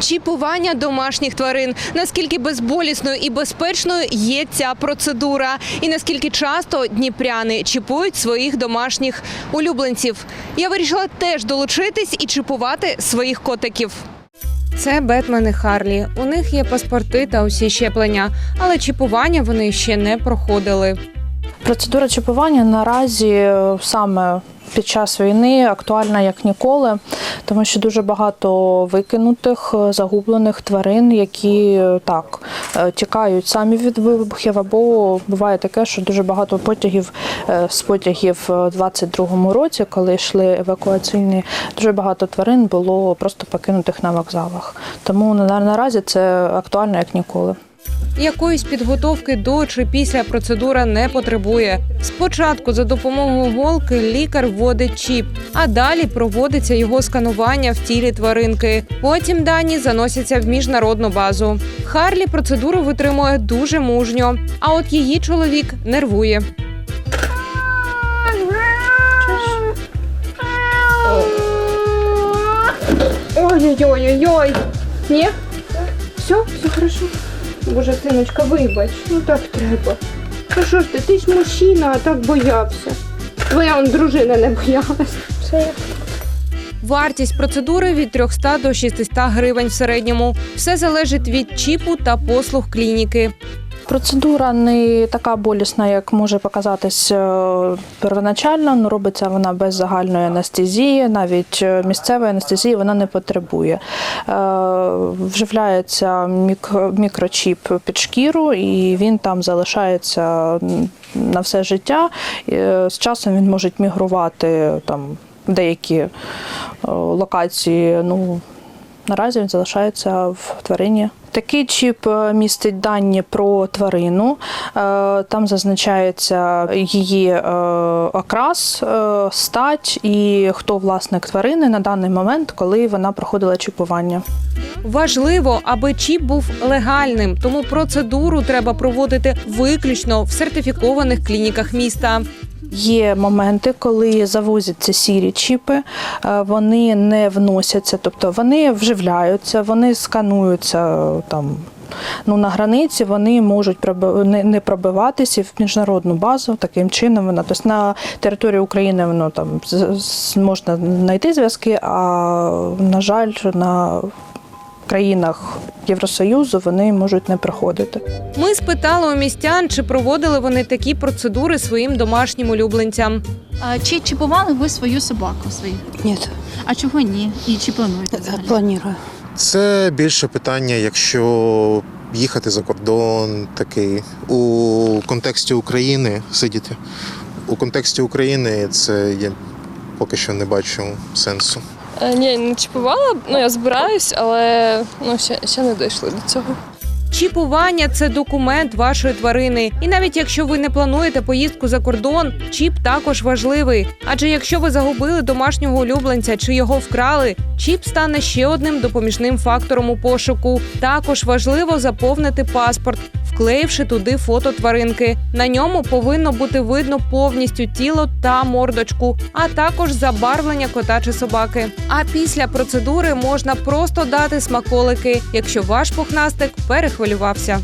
Чіпування домашніх тварин. Наскільки безболісною і безпечною є ця процедура, і наскільки часто дніпряни чіпують своїх домашніх улюбленців. Я вирішила теж долучитись і чіпувати своїх котиків. Це Бетмени Харлі. У них є паспорти та усі щеплення, але чіпування вони ще не проходили. Процедура чіпування наразі е, саме під час війни актуальна як ніколи, тому що дуже багато викинутих, е, загублених тварин, які е, так е, тікають самі від вибухів, або буває таке, що дуже багато потягів з потягів в 22-му році, коли йшли евакуаційні, дуже багато тварин було просто покинутих на вокзалах. Тому на- наразі це актуально як ніколи. Якоїсь підготовки до чи після процедура не потребує. Спочатку за допомогою голки лікар вводить чіп, а далі проводиться його сканування в тілі тваринки. Потім дані заносяться в міжнародну базу. Харлі процедуру витримує дуже мужньо, а от її чоловік нервує. Ой-ой-ой-ой. Ні? Все, все хорошо. Боже, синочка, вибач, ну так треба. Ну що ж ти, ти ж мужчина, а так боявся. Твоя он дружина не боялась. Все. Вартість процедури від 300 до 600 гривень в середньому. Все залежить від чіпу та послуг клініки. Процедура не така болісна, як може показатись е, первоначально. Ну, робиться вона без загальної анестезії, навіть е, місцевої анестезії вона не потребує. Е, Вживляється мікрочіп під шкіру, і він там залишається на все життя. З часом він може мігрувати там деякі локації. Ну, Наразі він залишається в тварині. Такий чіп е, містить дані про тварину. Е, Там зазначається її е, окрас, стать і хто власник тварини на даний момент, коли вона проходила чіпування. Важливо, аби чіп був легальним, тому процедуру треба проводити виключно в сертифікованих клініках міста. Є моменти, коли завозяться сірі чіпи, е, вони не вносяться, тобто вони вживляються, вони скануються е, там. Ну, на границі вони можуть не- пробиватися в міжнародну базу таким чином. Вона тобто на території України воно там можна знайти зв'язки, а на жаль, на країнах Євросоюзу вони можуть не проходити. Ми спитали у містян, чи проводили вони такі процедури своїм домашнім улюбленцям. А чи чіпували ви свою собаку? Свою? Нет, А чого ні? І чи плануєте взагалі? планирую. Це більше питання, якщо їхати за кордон, такий у контексті України сидіти. У контексті України це я поки що не бачу сенсу. Е, Ні, не чіпувала. Ну я збираюсь, але ну ще, ще не дійшли до цього. Чіпування це документ вашої тварини. І навіть якщо ви не плануєте поїздку за кордон, чіп також важливий. Адже якщо ви загубили домашнього улюбленця чи його вкрали, чіп стане ще одним допоміжним фактором у пошуку. Також важливо заповнити паспорт, вклеївши туди фото тваринки. На ньому повинно бути видно повністю тіло та мордочку, а також забарвлення кота чи собаки. А після процедури можна просто дати смаколики, якщо ваш пухнастик перехвилювався.